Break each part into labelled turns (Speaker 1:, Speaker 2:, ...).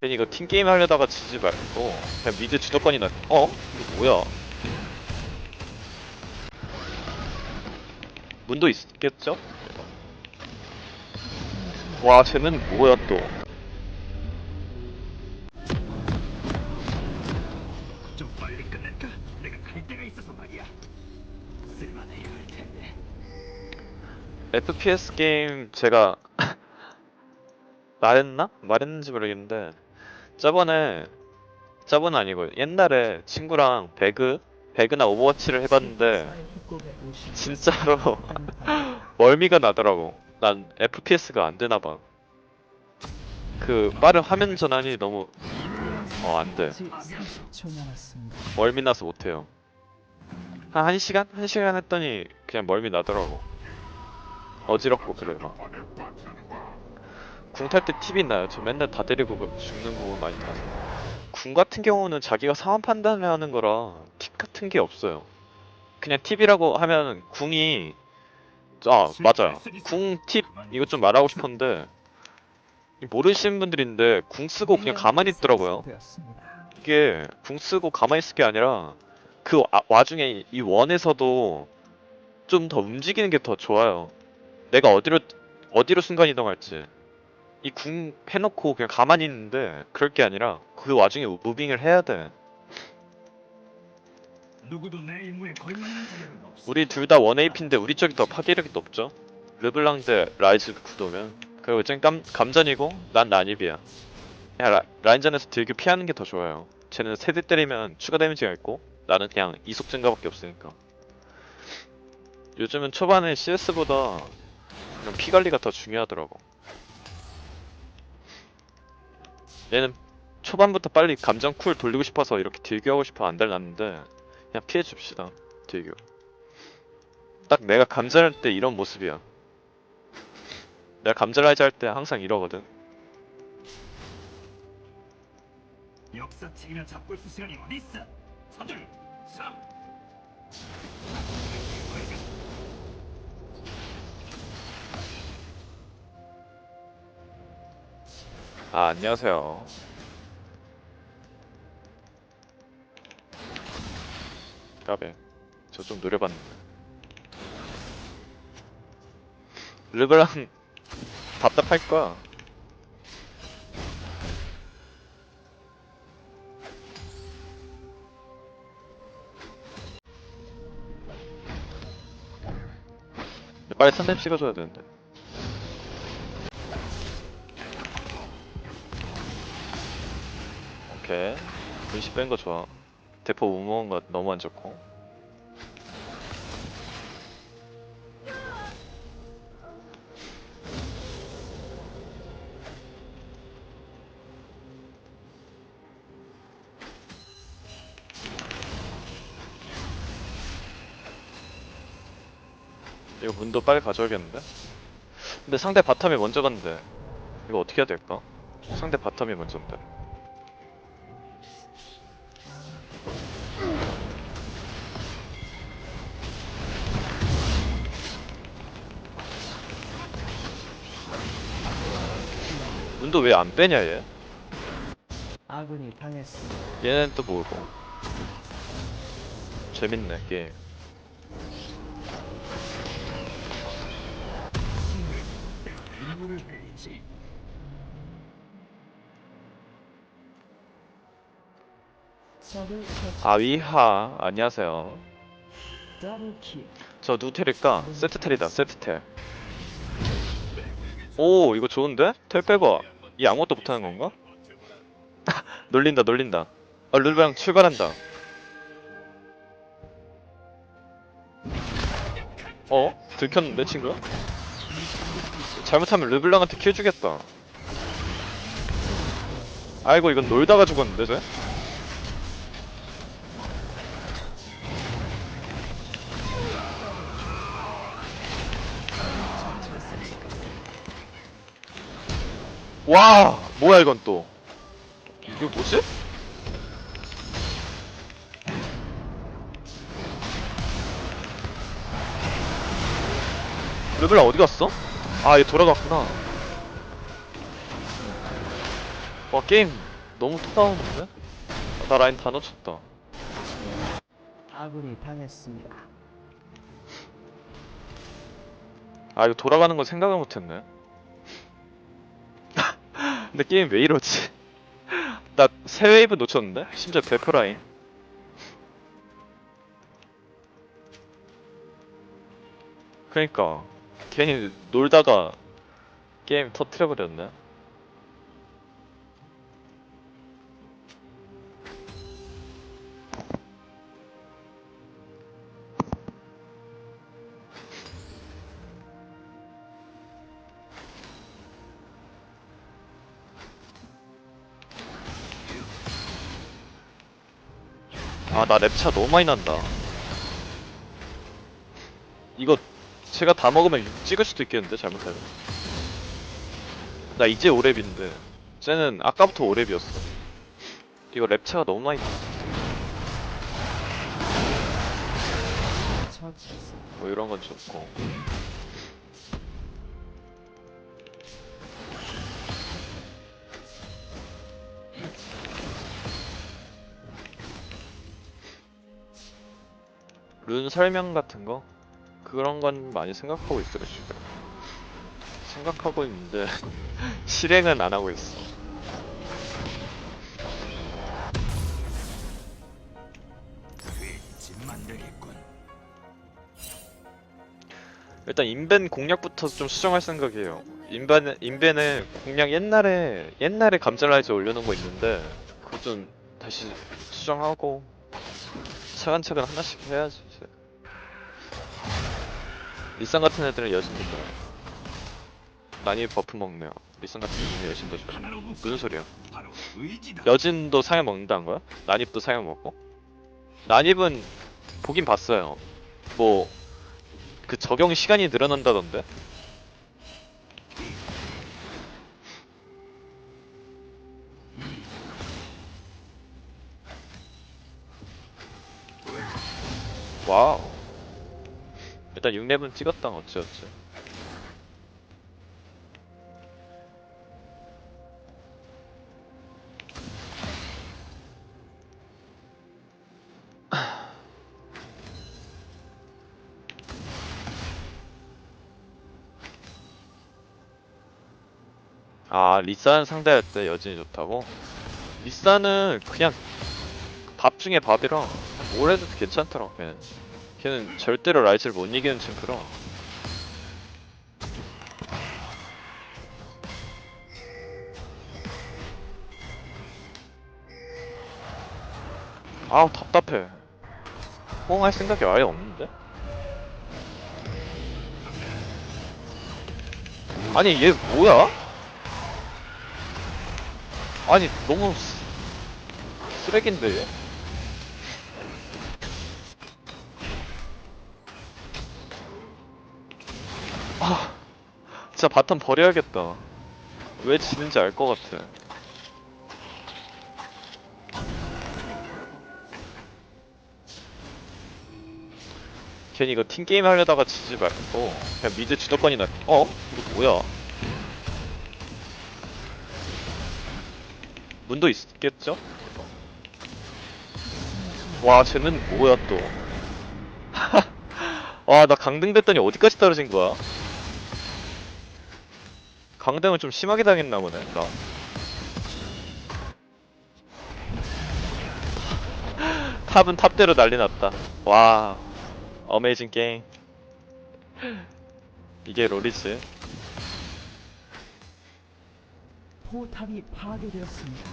Speaker 1: 괜히 이거 팀게임 하려다가 지지 말고 그냥 미드 주도권이 나 어? 이거 뭐야 문도 있겠죠? 와 쟤는 뭐야 또
Speaker 2: 좀 빨리 끝낼까? 내가 갈 데가 있어서 말이야. 쓸만해야 할 텐데.
Speaker 1: FPS 게임 제가 말했나? 말했는지 모르겠는데 저번에 저번 아니고 옛날에 친구랑 배그 배그나 오버워치를 해봤는데 진짜로 멀미가 나더라고. 난 FPS가 안 되나 봐. 그 빠른 화면 전환이 너무 어 안돼.
Speaker 3: 30초 남았습니다.
Speaker 1: 멀미 나서 못 해요. 한 1시간? 1시간 했더니 그냥 멀미 나더라고. 어지럽고 그래 막 궁탈때 팁이 있나요? 저 맨날 다 때리고 그- 죽는 부분 많이 타서 궁 같은 경우는 자기가 상황 판단하는 거라 팁 같은 게 없어요 그냥 팁이라고 하면 궁이 아 맞아요 궁 팁 이거 좀 말하고 싶었는데 모르시는 분들인데 궁 쓰고 그냥 가만히 있더라고요. 이게 궁 쓰고 가만히 있을 게 아니라 그 아- 와중에 이 원에서도 좀 더 움직이는 게 더 좋아요. 내가 어디로 어디로 순간 이동할지 이 궁 해놓고 그냥 가만히 있는데 그럴 게 아니라 그 와중에 무- 무빙을 해야 돼.
Speaker 2: 누구도 내 임무에 걸만한 자격은 없어.
Speaker 1: 우리 둘 다 원에이피인데 우리 쪽이 더 파괴력이 높죠. 르블랑 대 라이즈 구도면 그리고 쟤 감, 감전이고 난 난입이야. 그냥 라, 라인전에서 딜교 피하는 게 더 좋아요. 쟤는 세대 때리면 추가 데미지가 있고 나는 그냥 이속 증가밖에 없으니까. 요즘은 초반에 CS보다 그냥 피 관리가 더 중요하더라고. 얘는 초반부터 빨리 감정 쿨 돌리고 싶어서 이렇게 딜교하고 싶어 안 달랐는데 그냥 피해 줍시다. 딜교. 딱 내가 감전할 때 이런 모습이야. 내가 감전라이즈 할때 항상 이러거든.
Speaker 2: 역사책이나 잡고 있을 시간이 어디 있어? 서둘. 3.
Speaker 1: 아 안녕하세요. 까베. 저 좀 노려봤는데. 르브랑 답답할 거야. 빨리 3렙 찍어줘야 되는데. 오케이. 분시 뺀 거 좋아. 대포 거 너무 안 좋고. 이거 문도 빨리 가져야겠는데? 근데 상대 바텀이 먼저 간대. 이거 어떻게 해야 될까? 상대 바텀이 먼저인데. 문도 왜 안 빼냐 얘?
Speaker 3: 아군이 당했습니다.
Speaker 1: 얘는 또 뭐고? 재밌네 게임.
Speaker 3: 적을 처치.
Speaker 1: 아위하 안녕하세요. 저 누텔일까? 세트텔이다 세트텔. 오 이거 좋은데? 텔 빼봐. 이 아무것도 못하는 건가? 놀린다 놀린다. 아 룰루랑 출발한다. 어? 들켰는데 친구야? 잘못하면 르블랑한테 킬 주겠다. 아이고 이건 놀다가 죽었는데 쟤? 와 뭐야 이건 또 이게 뭐지? 르블랑 어디 갔어? 아 얘 돌아갔구나 와 게임 너무 터나오는데? 나 라인 다 놓쳤다.
Speaker 3: 아군이 당했습니다.
Speaker 1: 아 이거 돌아가는 거 생각을 못했네. 근데 게임 왜 이러지? 나새 웨이브 놓쳤는데? 심지어 대표 라인. 그러니까 괜히 놀다가 게임 터트려 버렸네. 아 나 랩차 너무 많이 난다. 이거 제가 다 먹으면 6 찍을 수도 있겠는데 잘못하면. 나 이제 5랩인데 쟤는 아까부터 5랩이었어. 이거 랩차가 너무 많이 나.
Speaker 3: 처치했습니다.
Speaker 1: 뭐 이런 건 좋고. 룬 설명 같은 거 그런 건 많이 생각하고 있어요 지금. 생각하고 있는데 실행은 안 하고 있어. 일단 인벤 공략부터 좀 수정할 생각이에요. 인벤 인벤에 공략 옛날에 옛날에 감잘라이즈 올려놓은 거 있는데 그거 좀 다시 수정하고 차근차근 하나씩 해야지. 리산 같은 애들은 여진도 좋아요. 난이 버프 먹네요. 리산 같은 애들은 여진도 좋아요. 무슨 소리야? 여진도 상해 먹는다는 거야? 난입도 상해 먹고? 난입은 보긴 봤어요. 뭐 그 적용 시간이 늘어난다던데? 와우. 일단 6렙은 찍었다 어찌어찌. 아 리산 상대할 때 여진이 좋다고? 리산은 그냥 밥 중에 밥이라 뭘 해도 괜찮더라 걔는 걔는 절대로 라이즈를 못 이기는 챔프라 아우 답답해 호응할 생각이 아예 없는데? 아니 얘 뭐야? 아니 너무 쓰- 쓰레기인데 얘? 아 진짜 바텀 버려야겠다. 왜 지는지 알 것 같아. 괜히 이거 팀게임 하려다가 지지 말고 그냥 미드 주도권이 나 어? 이거 뭐야? 문도 있겠죠? 와 쟤는 뭐야 또? 와 나 강등 됐더니 어디까지 떨어진 거야 강등을 좀 심하게 당했나 보네. 나. 탑은 탑대로 난리 났다. 와 어메이징 게임. 이게 롤이지.
Speaker 3: 포탑이 파괴되었습니다.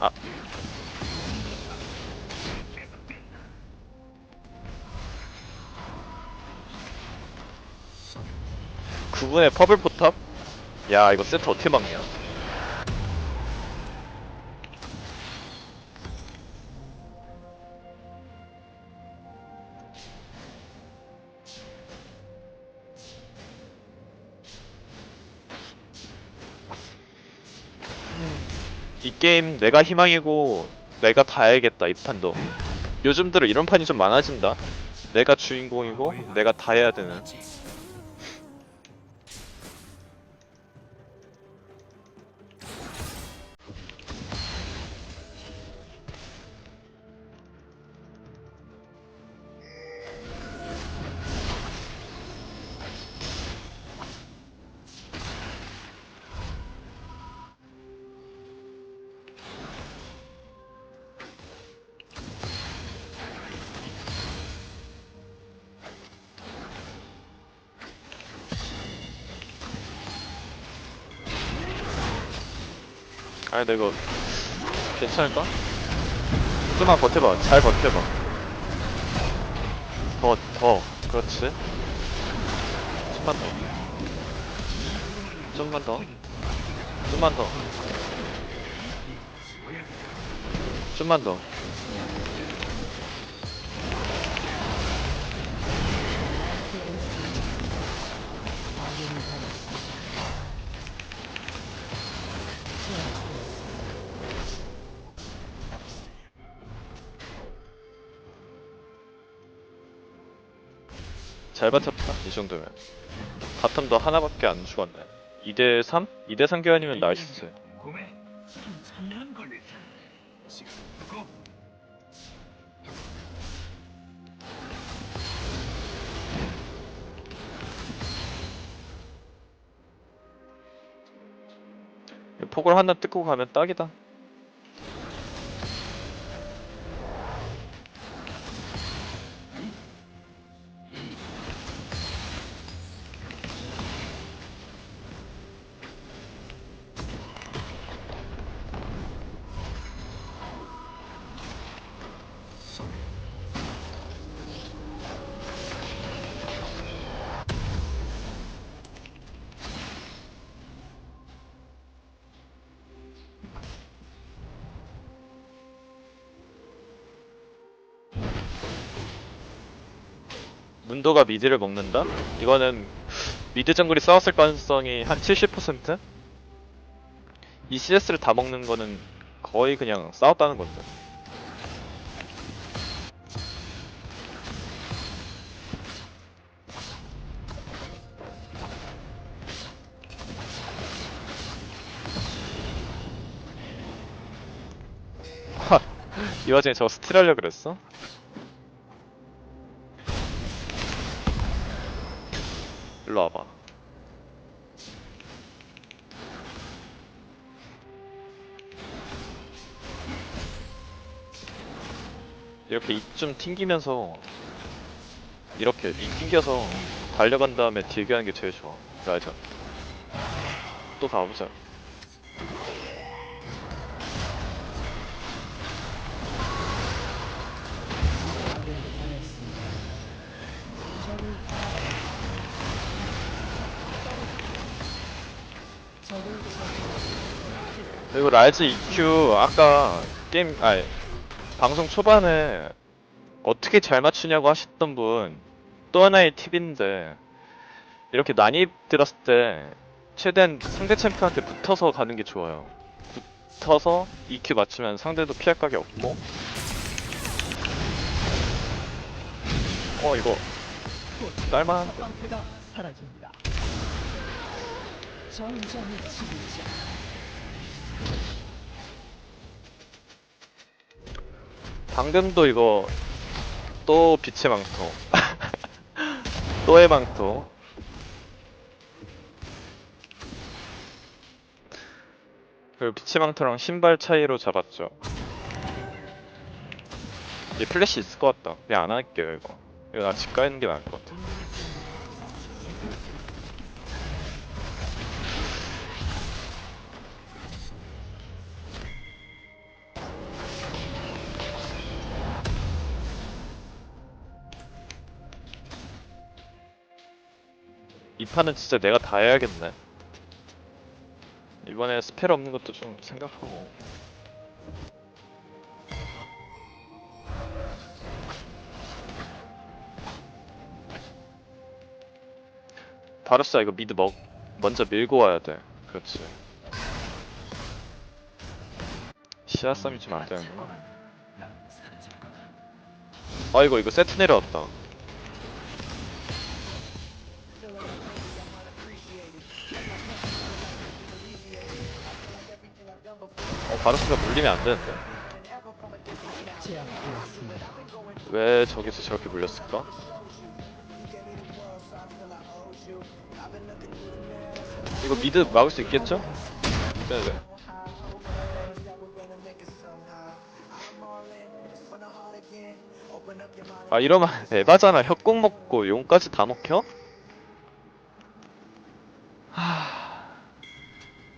Speaker 1: 아 구분의 퍼블 포탑? 야 이거 세트 어떻게 막냐? 이 게임 내가 희망이고 내가 다 해야겠다 이 판도. 요즘 들어 이런 판이 좀 많아진다. 내가 주인공이고 내가 다 해야 되는 근데 이거 괜찮을까? 좀만 버텨봐. 잘 버텨봐. 더 더. 그렇지. 좀만 더. 좀만 더. 좀만 더. 좀만 더 잘 버텼다 이 정도면 바텀도 하나밖에 안 죽었네 2대3? 2대3 교환이면 나이스
Speaker 2: 궁금해? 3년 걸릴 텐데. 시간 두고
Speaker 1: 폭을 하나 뜯고 가면 딱이다 문도가 미드를 먹는다? 이거는 미드 정글이 싸웠을 가능성이 한 70%? 이 CS를 다 먹는 거는 거의 그냥 싸웠다는 건데 하, 이 와중에 저 스틸 하려 그랬어? 일로 와봐. 이렇게 이쯤 튕기면서 이렇게 이 튕겨서 달려간 다음에 딜게 하는 게 제일 좋아. 알죠? 또 가보자. 그리고 라이즈 EQ 아까 게임 아니 방송 초반에 어떻게 잘 맞추냐고 하셨던 분 또 하나의 팁인데 이렇게 난입 들었을 때 최대한 상대 챔프한테 붙어서 가는 게 좋아요. 붙어서 EQ 맞추면 상대도 피할 각이 없고 어 이거 날만
Speaker 3: 방패가 사라집니다. 전장의 지휘자
Speaker 1: 방금도 이거 또 빛의 망토. 또의 망토. 그리고 빛의 망토랑 신발 차이로 잡았죠. 얘 플래시 있을 것 같다. 그냥 안 할게요 이거. 이거 나 집 가는 게 나을 것 같아 이 판은 진짜 내가 다 해야겠네. 이번에 스펠 없는 것도 좀 생각하고. 바루스야 이거 미드 먹 먼저 밀고 와야 돼. 그렇지. 시야 싸움이 좀 안 되는구나.
Speaker 2: 난 사라졌구나.
Speaker 1: 아이고 이거 세트 내려왔다 바루스가 물리면 안 되는데. 왜 저기서 저렇게 물렸을까? 이거 미드 막을 수 있겠죠? 네네. 아 이러면 에바잖아 협곡 먹고 용까지 다 먹혀? 하...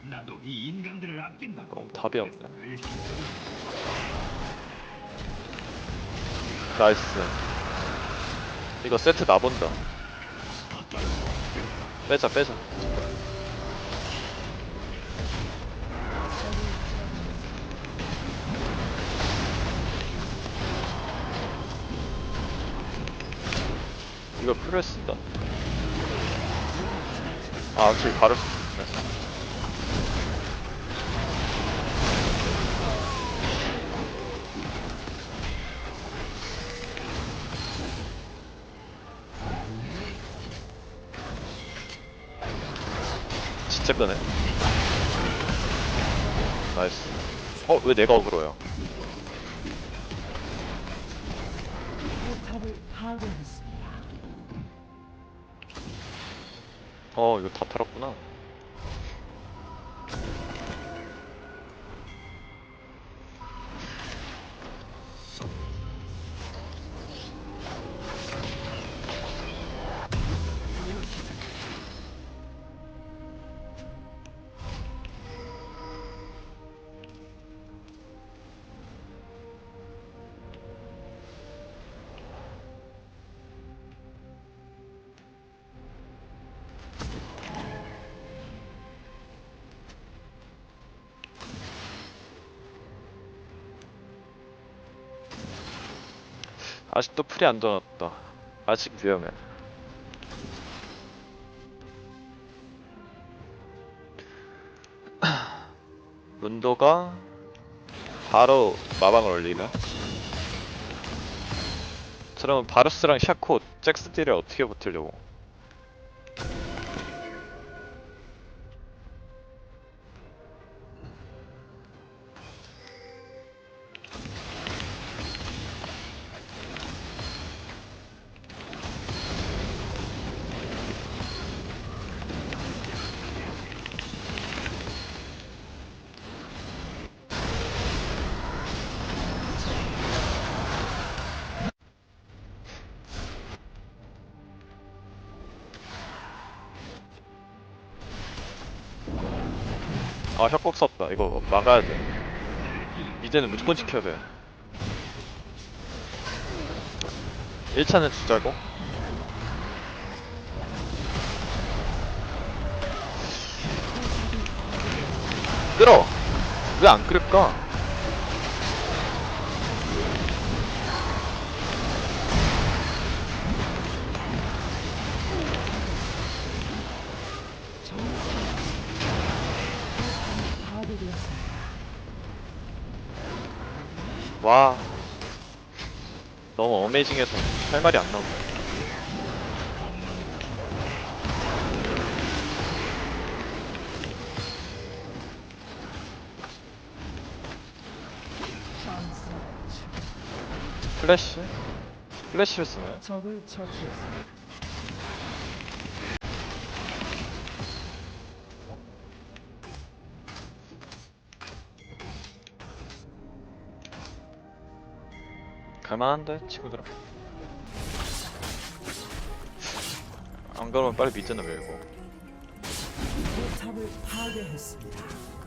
Speaker 2: 나도 이 인간들을 아낀다고.
Speaker 1: 어, 답이 없네. 나이스. 이거 세트 나본다. 빼자 빼자. 이거 프레스다. 아, 저기 바로 끄네. 나이스. 어, 왜 내가 어그로야? 어, 이거 다 털었구나. 아직도 풀이 안 돌았다. 아직 위험해. 문도가 바로 마방을 올리네. 그러면 바루스랑 샤코, 잭스 딜을 어떻게 버틸려고? 아 협곡 썼다. 이거 막아야 돼. 이제는 무조건 지켜야 돼. 1차는 주자고. 끌어! 왜 안 끌을까?
Speaker 3: 파괴되었습니다.
Speaker 1: 와. 너무 어메이징해서 할 말이 안 나온다. 플래시? 플래시를 쓰네.
Speaker 3: 처치했습니다.
Speaker 1: 갈만한데 친구들아. 안 그러면 빨리 미드나 밀고.
Speaker 3: 포탑을 파괴했습니다.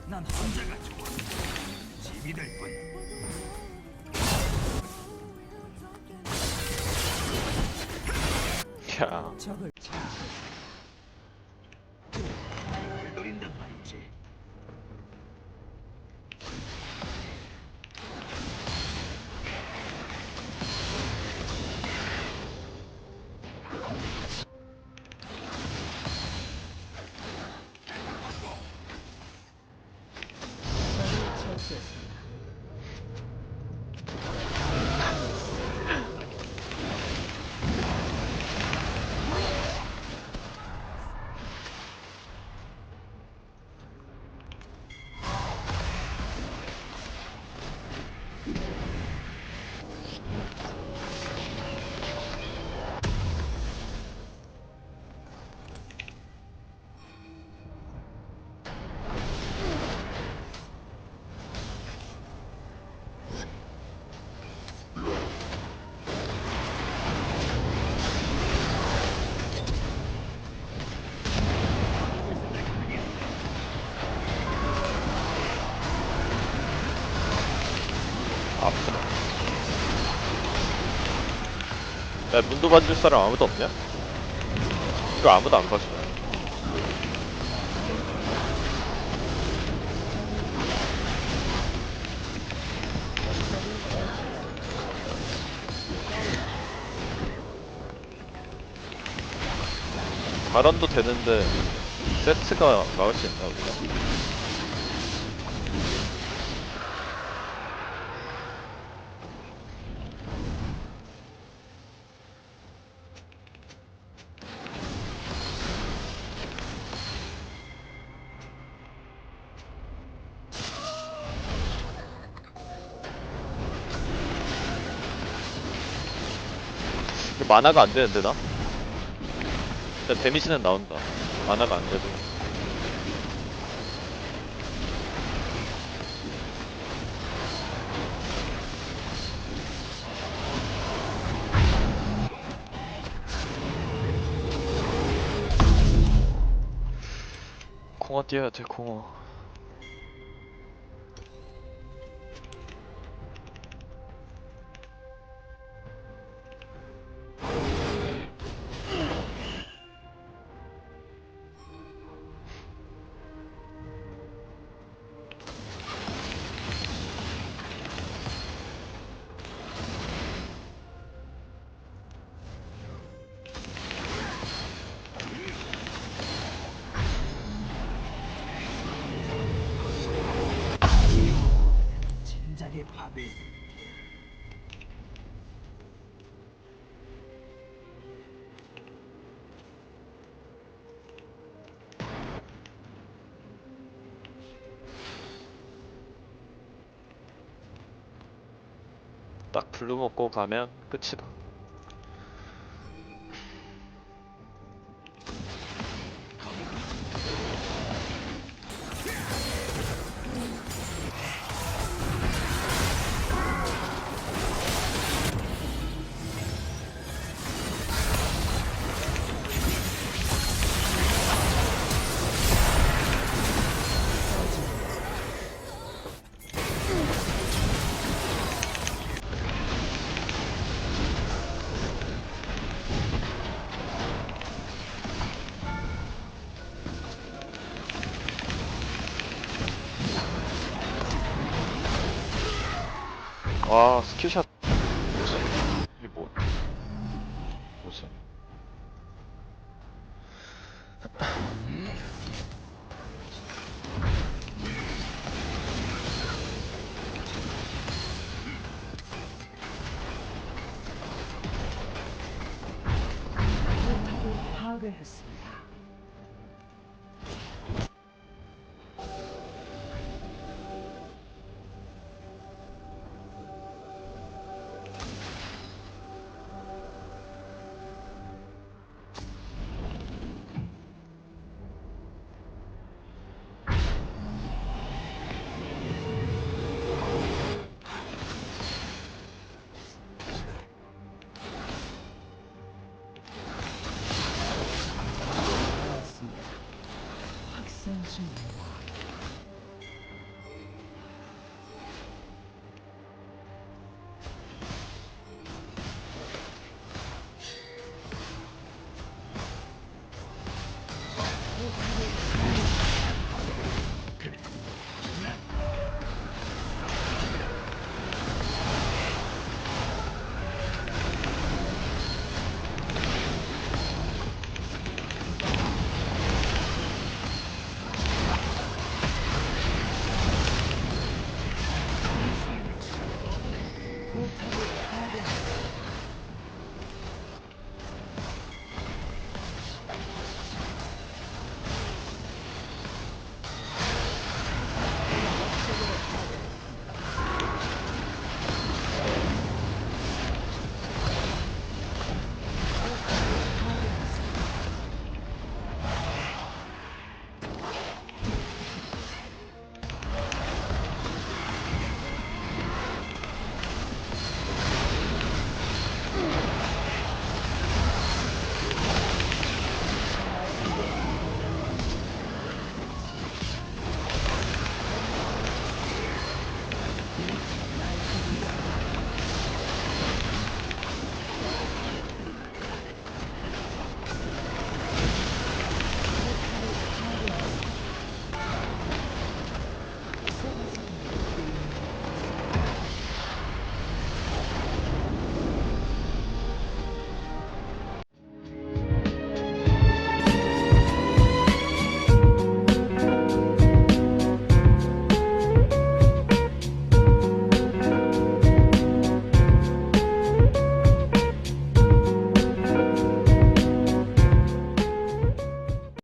Speaker 2: 난 혼자가 좋아. 짐이 될 뿐.
Speaker 1: 야,
Speaker 3: 적을
Speaker 1: 아프다. 야, 문도 봐줄 사람 아무도 없냐? 이거 아무도 안 봐주네. 발언도 되는데 세트가 막을 수 있나 우리가? 만화가 안 되는데 나? 일단 데미지는 나온다. 만화가 안 돼도. 공어 뛰어야 돼, 공어.
Speaker 2: 진작에 밥을
Speaker 1: 딱 블루 먹고 가면 끝이다. 와 스킬샷